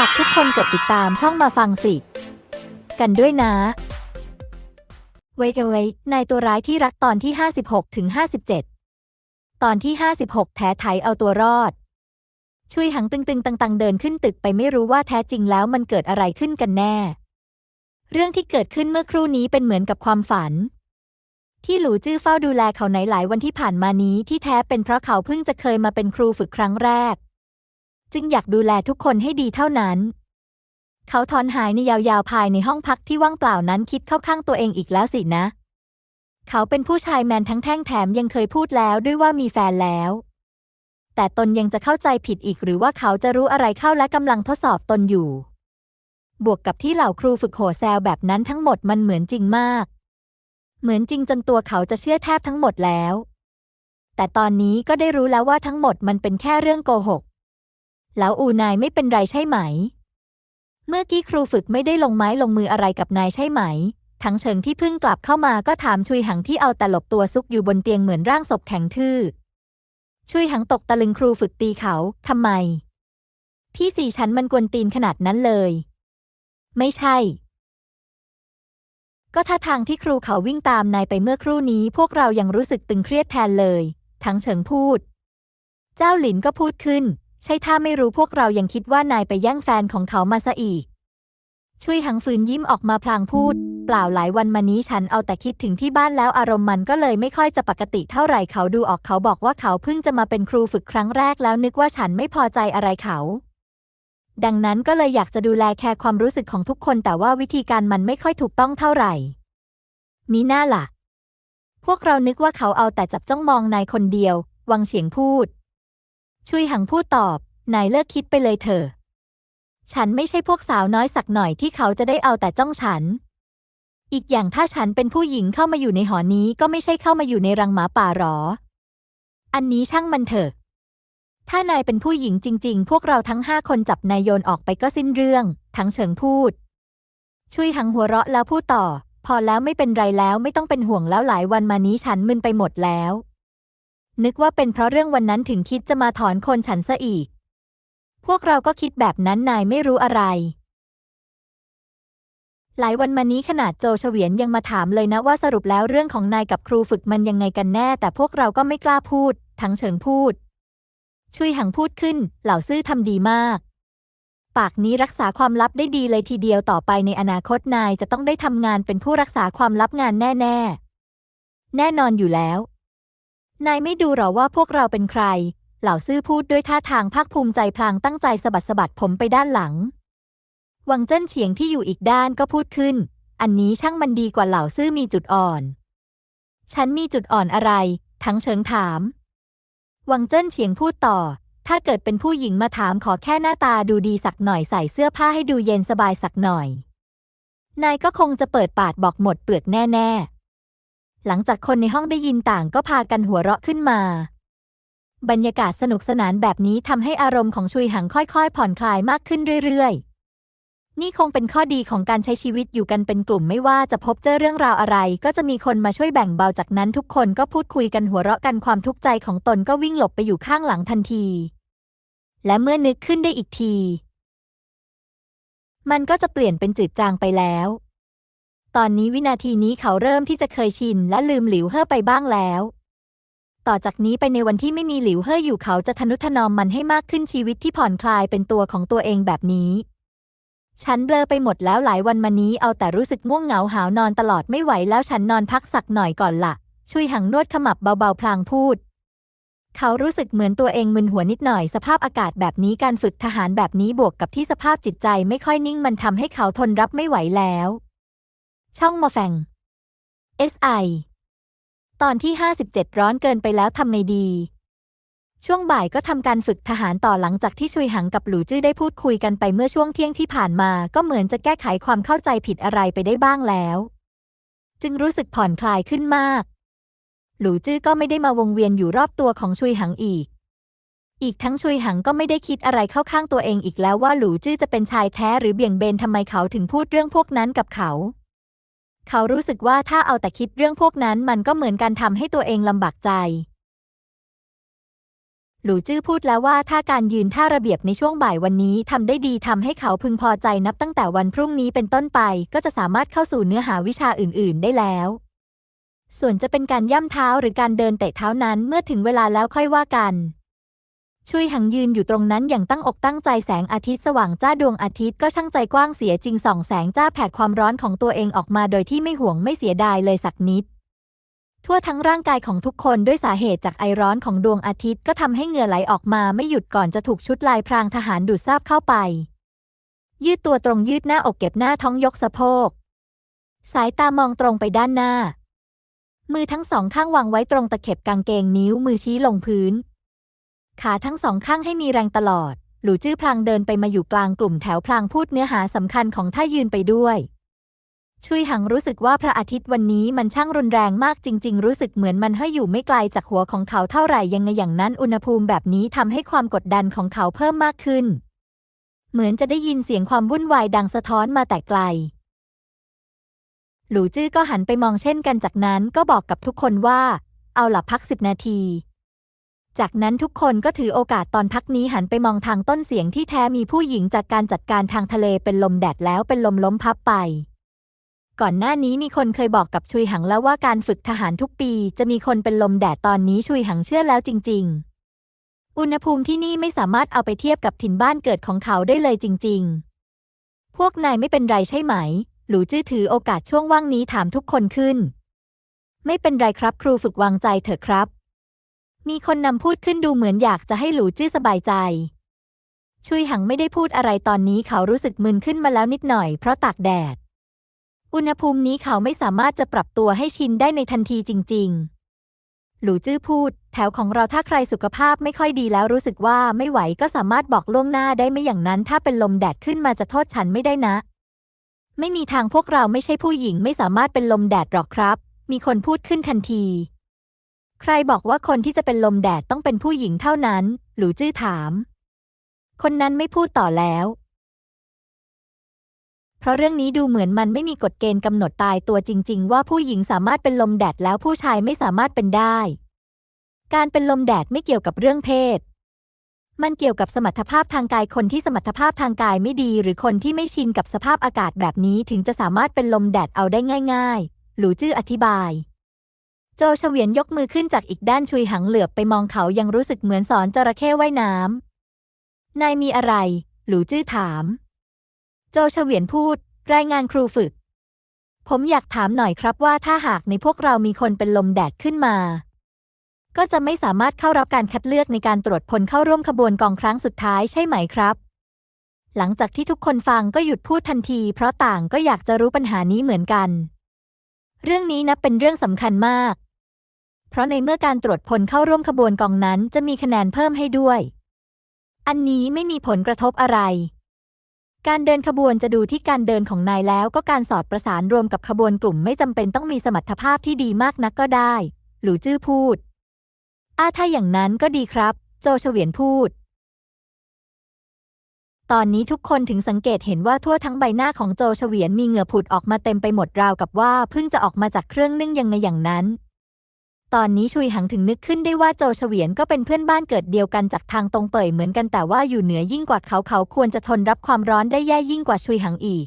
ฝากทุกคนกดติดตามช่องมาฟังสิ กันด้วยนะเวกเวยนายตัวร้ายที่รักตอนที่ 56 ถึง 57 ตอนที่ 56 แท้ไถเอาตัวรอด ช่วยหังตึงๆ ตังๆ เดินขึ้นตึกไปไม่รู้ว่าแท้จริงแล้วมันเกิดอะไรขึ้นกันแน่ เรื่องที่เกิดขึ้นเมื่อครู่นี้เป็นเหมือนกับความฝัน ที่หลูจื้อเฝ้าดูแลเขาในหลายวันที่ผ่านมานี้ที่แท้เป็นเพราะเขาเพิ่งจะเคยมาเป็นครูฝึกครั้งแรก จึงอยากดูแลทุกคนให้ดีเท่านั้น เขาถอนหายในยาวๆภายในห้องพักที่ว่างเปล่านั้นคิดเข้าข้างตัวเองอีกแล้วสินะ เขาเป็นผู้ชายแมนทั้งแท่งแถมยังเคยพูดแล้วด้วยว่ามีแฟนแล้ว แต่ตนยังจะเข้าใจผิดอีกหรือว่าเขาจะรู้อะไรเข้าและกำลังทดสอบตนอยู่ บวกกับที่เหล่าครูฝึกโหแซวแบบนั้นทั้งหมดมันเหมือนจริงมาก เหมือนจริงจนตัวเขาจะเชื่อแทบทั้งหมดแล้วแต่ตอนนี้ก็ได้รู้แล้วว่าทั้งหมดมันเป็นแค่เรื่องโกหก แล้วอูนายไม่เป็นไรใช่ไหม เมื่อกี้ครูฝึกไม่ได้ลงไม้ลงมืออะไรกับนายใช่ไหม ทั้งเฉิงที่เพิ่งกลับเข้ามาก็ถามชุยหังที่เอาแต่หลบตัวซุกอยู่บนเตียงเหมือนร่างศพแข็งทื่อ ชุยหังตกตะลึงครูฝึกตีเขาทำไม พี่สี่ชั้นมันกวนตีนขนาดนั้นเลย ไม่ใช่ ก็ท่าทางที่ครูเขาวิ่งตามนายไปเมื่อครู่นี้ พวกเรายังรู้สึกตึงเครียดแทนเลย ทั้งเฉิงพูด เจ้าหลินก็พูดขึ้น ใช่ถ้าไม่รู้พวกเรายังคิดว่านายไปแย่งแฟนของเขามาซะอีก ช่วยหังฝืนยิ้มออกมาพลางพูด เปล่าหลายวันมานี้ฉันเอาแต่คิดถึงที่บ้านแล้วอารมณ์มันก็เลยไม่ค่อยจะปกติเท่าไหร่เขาดูออกเขาบอกว่าเขาเพิ่งจะมาเป็นครูฝึกครั้งแรกแล้วนึกว่าฉันไม่พอใจอะไรเขาดังนั้นก็เลยอยากจะดูแลแคร์ความรู้สึกของทุกคนแต่ว่าวิธีการมันไม่ค่อยถูกต้องเท่าไหร่ มีหน้าล่ะ พวกเรานึกว่าเขาเอาแต่จับจ้องมองนายคนเดียว วังเฉียงพูด ชุยหังพูดตอบ นายเลิกคิดไปเลยเถอะ ฉันไม่ใช่พวกสาวน้อยสักหน่อยที่เขาจะได้เอาแต่จ้องฉัน อีกอย่างถ้าฉันเป็นผู้หญิงเข้ามาอยู่ในหอนี้ก็ไม่ใช่เข้ามาอยู่ในรังหมาป่าหรอ อันนี้ช่างมันเถอะ ถ้านายเป็นผู้หญิงจริง ๆ พวกเราทั้งห้าคนจับนายโยนออกไปก็สิ้นเรื่อง ทั้งเฉิงพูด ชุยหังหัวเราะแล้วพูดต่อ พอแล้วไม่เป็นไรแล้วไม่ต้องเป็นห่วงแล้วหลายวันมานี้ฉันมึนไปหมดแล้ว นึกว่าเป็นเพราะเรื่องวันนั้นถึงคิดจะมาถอนคนฉันซะอีก พวกเราก็คิดแบบนั้นนายไม่รู้อะไร หลายวันมานี้ขนาดโจเฉวียนยังมาถามเลยนะว่าสรุปแล้วเรื่องของนายกับครูฝึกมันยังไงกันแน่ แต่พวกเราก็ไม่กล้าพูด ทั้งเฉิงพูดชุยหังพูดขึ้น เหล่าซื่อทำดีมาก ปากนี้รักษาความลับได้ดีเลยทีเดียวต่อไปในอนาคตนายจะต้องได้ทำงานเป็นผู้รักษาความลับงานแน่ ๆ แน่นอนอยู่แล้ว นายไม่ดูหรอว่าพวกเราเป็นใคร เหล่าซื่อพูดด้วยท่าทางภาคภูมิใจพลางตั้งใจสะบัดสะบัดผมไปด้านหลัง วังเจิ้นเฉียงที่อยู่อีกด้านก็พูดขึ้น อันนี้ช่างมันดีกว่าเหล่าซื่อมีจุดอ่อน ฉันมีจุดอ่อนอะไร ทั้งเฉิงถาม วังเจิ้นเฉียงพูดต่อ ถ้าเกิดเป็นผู้หญิงมาถามขอแค่หน้าตาดูดีสักหน่อยใส่เสื้อผ้าให้ดูเย็นสบายสักหน่อย นายก็คงจะเปิดปาดบอกหมดเปลือกแน่ๆ หลังจากคนในห้องได้ยินต่างก็พากันหัวเราะขึ้นมา บรรยากาศสนุกสนานแบบนี้ทำให้อารมณ์ของชุยหังค่อยๆ ผ่อนคลายมากขึ้นเรื่อยๆ นี่คงเป็นข้อดีของการใช้ชีวิตอยู่กันเป็นกลุ่มไม่ว่าจะพบเจอเรื่องราวอะไร ก็จะมีคนมาช่วยแบ่งเบาจากนั้นทุกคนก็พูดคุยกันหัวเราะกันความทุกข์ใจของตนก็วิ่งหลบไปอยู่ข้างหลังทันที และเมื่อนึกขึ้นได้อีกที มันก็จะเปลี่ยนเป็นจืดจางไปแล้ว ตอนนี้วินาทีนี้เขาเริ่มที่จะเคยชินและลืมหลิวเฮ่อไปบ้างแล้ว ต่อจากนี้ไปในวันที่ไม่มีหลิวเฮ่ออยู่เขาจะทนุถนอมมันให้มากขึ้นชีวิตที่ผ่อนคลายเป็นตัวของตัวเองแบบนี้ ฉันเบลอไปหมดแล้วหลายวันมานี้เอาแต่รู้สึกง่วงเหงาหาวนอนตลอดไม่ไหวแล้วฉันนอนพักสักหน่อยก่อนละ่ะ ช่วยหังนวดขมับเบาๆพลางพูดเขารู้สึกเหมือนตัวเองมึนหัวนิดหน่อยสภาพอากาศแบบนี้การฝึกทหารแบบนี้บวกกับที่สภาพจิตใจไม่ค่อยนิ่งมันทำให้เขาทนรับไม่ไหวแล้ว ช่องมาแฟง SI ตอนที่ 57 ร้อนเกินไปแล้วทำไงดี ช่วงบ่ายก็ทำการฝึกทหารต่อหลังจากที่ชุยหังกับหลูจื้อได้พูดคุยกันไปเมื่อช่วงเที่ยงที่ผ่านมาก็เหมือนจะแก้ไขความเข้าใจผิดอะไรไปได้บ้างแล้ว จึงรู้สึกผ่อนคลายขึ้นมาก หลูจื้อก็ไม่ได้มาวงเวียนอยู่รอบตัวของชุยหังอีก อีกทั้งชุยหังก็ไม่ได้คิดอะไรเข้าข้างตัวเองอีกแล้วว่าหลูจื้อจะเป็นชายแท้หรือเบี่ยงเบนทำไมเขาถึงพูดเรื่องพวกนั้นกับเขา เขารู้สึกว่าถ้าเอาแต่คิดเรื่องพวกนั้นมันก็เหมือนการทำให้ตัวเองลำบากใจ หลูจื้อพูดแล้วว่าถ้าการยืนท่าระเบียบในช่วงบ่ายวันนี้ทำได้ดีทำให้เขาพึงพอใจนับตั้งแต่วันพรุ่งนี้เป็นต้นไป ก็จะสามารถเข้าสู่เนื้อหาวิชาอื่น ๆ ได้แล้ว ส่วนจะเป็นการย่ำเท้าหรือการเดินเตะเท้านั้นเมื่อถึงเวลาแล้วค่อยว่ากัน ชุยหังยืนอยู่ตรงนั้นอย่างตั้งอกตั้งใจแสงอาทิตย์สว่างจ้าดวงอาทิตย์ก็ช่างใจกว้างเสียจริงส่องแสงจ้าแผดความร้อนของตัวเองออกมาโดยที่ไม่ห่วงไม่เสียดายเลยสักนิด ทั่วทั้งร่างกายของทุกคนด้วยสาเหตุจากไอร้อนของดวงอาทิตย์ก็ทำให้เหงื่อไหลออกมาไม่หยุดก่อนจะถูกชุดลายพรางทหารดูดซาบเข้าไป ยืดตัวตรงยืดหน้าอกเก็บหน้าท้องยกสะโพก สายตามองตรงไปด้านหน้า มือทั้งสองข้างวางไว้ตรงตะเข็บกางเกงนิ้วมือชี้ลงพื้น ขาทั้งสองข้างให้มีแรงตลอด หลู่จื้อพลางเดินไปมาอยู่กลางกลุ่มแถวพลางพูดเนื้อหาสำคัญของท่ายืนไปด้วยชุยหังรู้สึกว่าพระอาทิตย์วันนี้มันช่างรุนแรงมากจริง ๆ รู้สึกเหมือนมันให้อยู่ไม่ไกลจากหัวของเขาเท่าไหร่ยังไงอย่างนั้นอุณหภูมิแบบนี้ทำให้ความกดดันของเขาเพิ่มมากขึ้น เหมือนจะได้ยินเสียงความวุ่นวายดังสะท้อนมาแต่ไกล หลูจื้อก็หันไปมองเช่นกันจากนั้นก็บอกกับทุกคนว่า เอาหลับพักสิบนาที จากนั้นทุกคนก็ถือโอกาสตอนพักนี้หันไปมองทางต้นเสียงที่แท้มีผู้หญิงจากการจัดการทางทะเลเป็นลมแดดแล้วเป็นลมล้มพับไป ก่อนหน้านี้มีคนเคยบอกกับชุยหังแล้วว่าการฝึกทหารทุกปีจะมีคนเป็นลมแดดตอนนี้ชุยหังเชื่อแล้วจริง ๆ อุณหภูมิที่นี่ไม่สามารถเอาไปเทียบกับถิ่นบ้านเกิดของเขาได้เลยจริง ๆ พวกนายไม่เป็นไรใช่ไหม หลูจื้อถือโอกาสช่วงว่างนี้ถามทุกคนขึ้น ไม่เป็นไรครับครูฝึกวางใจเถอะครับ มีคนนำพูดขึ้นดูเหมือนอยากจะให้หลูจื้อสบายใจ ชุยหังไม่ได้พูดอะไรตอนนี้เขารู้สึกมึนขึ้นมาแล้วนิดหน่อยเพราะตากแดด อุณหภูมินี้เขาไม่สามารถจะปรับตัวให้ชินได้ในทันทีจริง ๆ หลูจื้อพูด แถวของเราถ้าใครสุขภาพไม่ค่อยดีแล้วรู้สึกว่าไม่ไหวก็สามารถบอกล่วงหน้าได้ไม่อย่างนั้น ถ้าเป็นลมแดดขึ้นมาจะโทษฉันไม่ได้นะ ไม่มีทางพวกเราไม่ใช่ผู้หญิงไม่สามารถเป็นลมแดดหรอกครับ มีคนพูดขึ้นทันที ใครบอกว่าคนที่จะเป็นลมแดดต้องเป็นผู้หญิงเท่านั้น หลูจื้อถาม คนนั้นไม่พูดต่อแล้ว เพราะเรื่องนี้ดูเหมือนมันไม่มีกฎเกณฑ์กำหนดตายตัวจริง ๆ ว่าผู้หญิงสามารถเป็นลมแดดแล้วผู้ชายไม่สามารถเป็นได้ การเป็นลมแดดไม่เกี่ยวกับเรื่องเพศ มันเกี่ยวกับสมรรถภาพทางกายคนที่สมรรถภาพทางกายไม่ดี หรือคนที่ไม่ชินกับสภาพอากาศแบบนี้ถึงจะสามารถเป็นลมแดดเอาได้ง่าย ๆ หลูจื้ออธิบาย โจเฉวียนยกมือขึ้นจากอีกด้านชุยหังเหลือบไปมองเขายังรู้สึกเหมือนสอนจระเข้ว่ายน้ำ นายมีอะไร หลูจื้อถาม โจเฉวียนพูด รายงานครูฝึก ผมอยากถามหน่อยครับว่าถ้าหากในพวกเรามีคนเป็นลมแดดขึ้นมา ก็จะไม่สามารถเข้ารับการคัดเลือกในการตรวจพลเข้าร่วมขบวนกองครั้งสุดท้ายใช่ไหมครับ หลังจากที่ทุกคนฟังก็หยุดพูดทันที เพราะต่างก็อยากจะรู้ปัญหานี้เหมือนกัน เรื่องนี้นับเป็นเรื่องสำคัญมาก เพราะในเมื่อการตรวจพลเข้าร่วมขบวนกองนั้นจะมีคะแนนเพิ่มให้ด้วย อันนี้ไม่มีผลกระทบอะไร การเดินขบวนจะดูที่การเดินของนายแล้วก็การสอดประสานรวมกับขบวนกลุ่มไม่จำเป็นต้องมีสมรรถภาพที่ดีมากนักก็ได้ หลูจื้อพูดอาถ้าอย่างนั้นก็ดีครับ โจเฉวียนพูด ตอนนี้ทุกคนถึงสังเกตเห็นว่าทั่วทั้งใบหน้าของโจเฉวียนมีเหงื่อผุดออกมาเต็มไปหมดราวกับว่าเพิ่งจะออกมาจากเครื่องนึ่งยังไงอย่างนั้น ตอนนี้ชุยหังถึงนึกขึ้นได้ว่าโจเฉวียนก็เป็นเพื่อนบ้านเกิดเดียวกันจากทางตรงเป่ยเหมือนกันแต่ว่าอยู่เหนือยิ่งกว่าเขาเขาควรจะทนรับความร้อนได้แย่ยิ่งกว่าชุยหังอีก